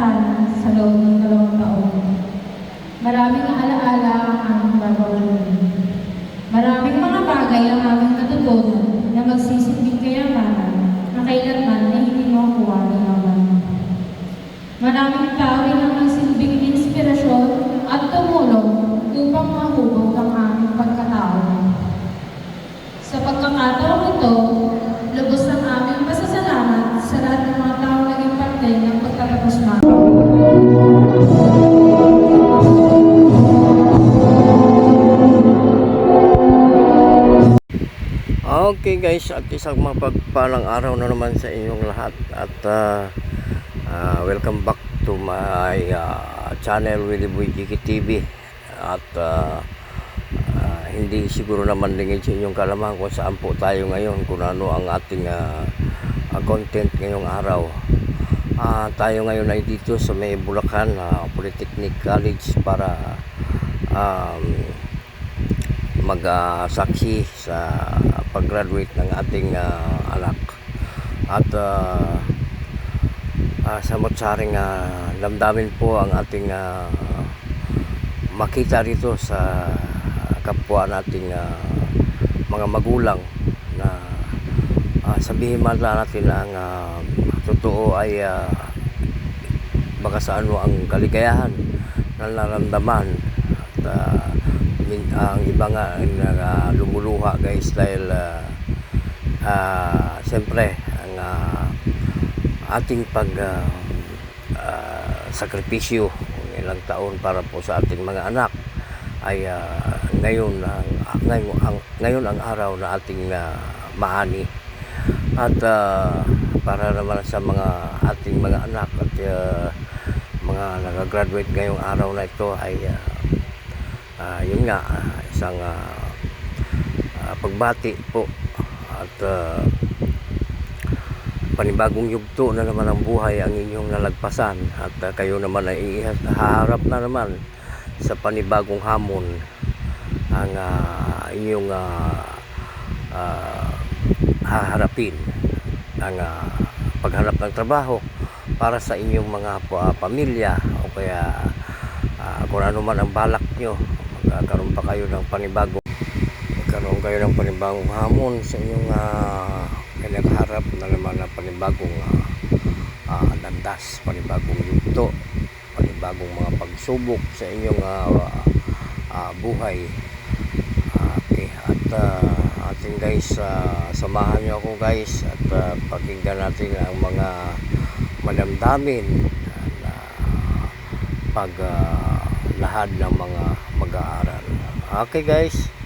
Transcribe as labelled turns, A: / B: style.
A: tahanan sa loob ng dalawang taon. Maraming alaala ang aming
B: Okay guys, at isang mapagpalang araw na naman sa inyong lahat. At ah, ah, welcome back to my ah, channel Willie Boy Jiki TV at ah, ah, hindi siguro naman lingid sa inyong kalaman kung saan po tayo ngayon kung ano ang ating ah, ah, content ngayong araw. Ah, tayo ngayon ay dito sa may Bulacan ah, Polytechnic College para um, mag-saksi sa pag-graduate ng ating ah, anak. At uh, sa matsaring uh, damdamin po ang ating ah, makita rito sa kapwa nating ah, mga magulang na ah, sabihin man lang natin ang ah, totoo ay ah, baka sa ano ang kaligayahan na nararamdaman at min- ang iba nga nag- lumuluha guys dahil ah, ah, siyempre ang ah, ating pag ah, ah, sakripisyo ng ilang taon para po sa ating mga anak ay ah, ngayon ang ngayon ang ngayon ang araw na ating ah, maani. At ah, para naman sa mga ating mga anak at ah, mga nagagraduate ngayong araw na ito ay ah, ah, yun nga ah, isang ah, ah, pagbati po. At ah, panibagong yugto na naman ang buhay ang inyong nalagpasan. At ah, kayo naman ay haharap na naman sa panibagong hamon ang ah, inyong ah, ah, haharapin ang ah, paghanap ng trabaho para sa inyong mga pa- pamilya o kaya ah, kung ano man ang balak nyo magkakaroon pa kayo ng panibagong magkaroon kayo ng panibagong hamon sa inyong uh, pinagharap na naman na panibagong ah, ah, landas, panibagong yugto, panibagong mga pagsubok sa inyong ah, ah, buhay. Okay, at ah, ating guys, ah, samahan nyo ako guys at ah, pakinggan natin ang mga madamdamin na pag ah, lahad ng mga mag-aaral. Okay guys.